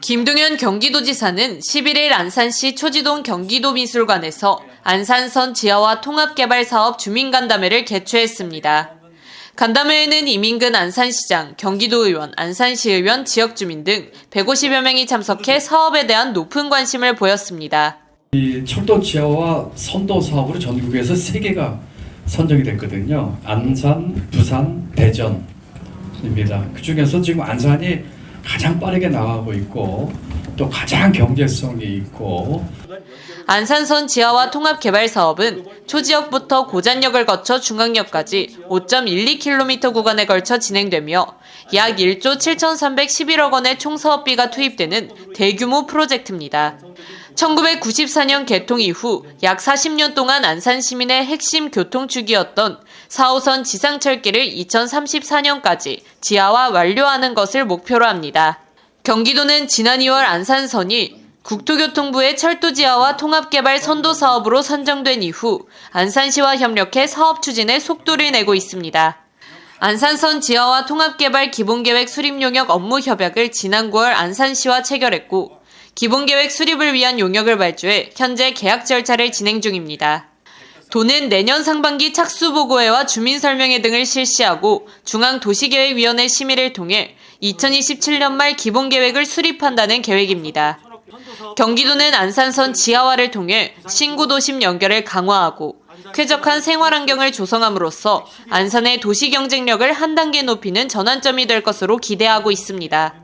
김동연 경기도지사는 11일 안산시 초지동 경기도미술관에서 안산선 지하화 통합개발 사업 주민간담회를 개최했습니다. 간담회에는 이민근 안산시장, 경기도의원, 안산시의원, 지역주민 등 150여 명이 참석해 사업에 대한 높은 관심을 보였습니다. 이 철도 지하화 선도 사업으로 전국에서 세 개가 선정이 됐거든요. 안산, 부산, 대전입니다. 그 중에서 지금 안산이 가장 빠르게 나가고 있고 또 가장 경제성이 있고 안산선 지하화 통합개발 사업은 초지역부터 고잔역을 거쳐 중앙역까지 5.12km 구간에 걸쳐 진행되며 약 1조 7,311억 원의 총 사업비가 투입되는 대규모 프로젝트입니다. 1994년 개통 이후 약 40년 동안 안산 시민의 핵심 교통축이었던 4호선 지상철길을 2034년까지 지하화 완료하는 것을 목표로 합니다. 경기도는 지난 2월 안산선이 국토교통부의 철도 지하화 통합개발 선도 사업으로 선정된 이후 안산시와 협력해 사업 추진에 속도를 내고 있습니다. 안산선 지하화 통합개발 기본계획 수립 용역 업무 협약을 지난 9월 안산시와 체결했고 기본계획 수립을 위한 용역을 발주해 현재 계약 절차를 진행 중입니다. 도는 내년 상반기 착수보고회와 주민설명회 등을 실시하고 중앙도시계획위원회 심의를 통해 2027년 말 기본계획을 수립한다는 계획입니다. 경기도는 안산선 지하화를 통해 신구도심 연결을 강화하고 쾌적한 생활환경을 조성함으로써 안산의 도시 경쟁력을 한 단계 높이는 전환점이 될 것으로 기대하고 있습니다.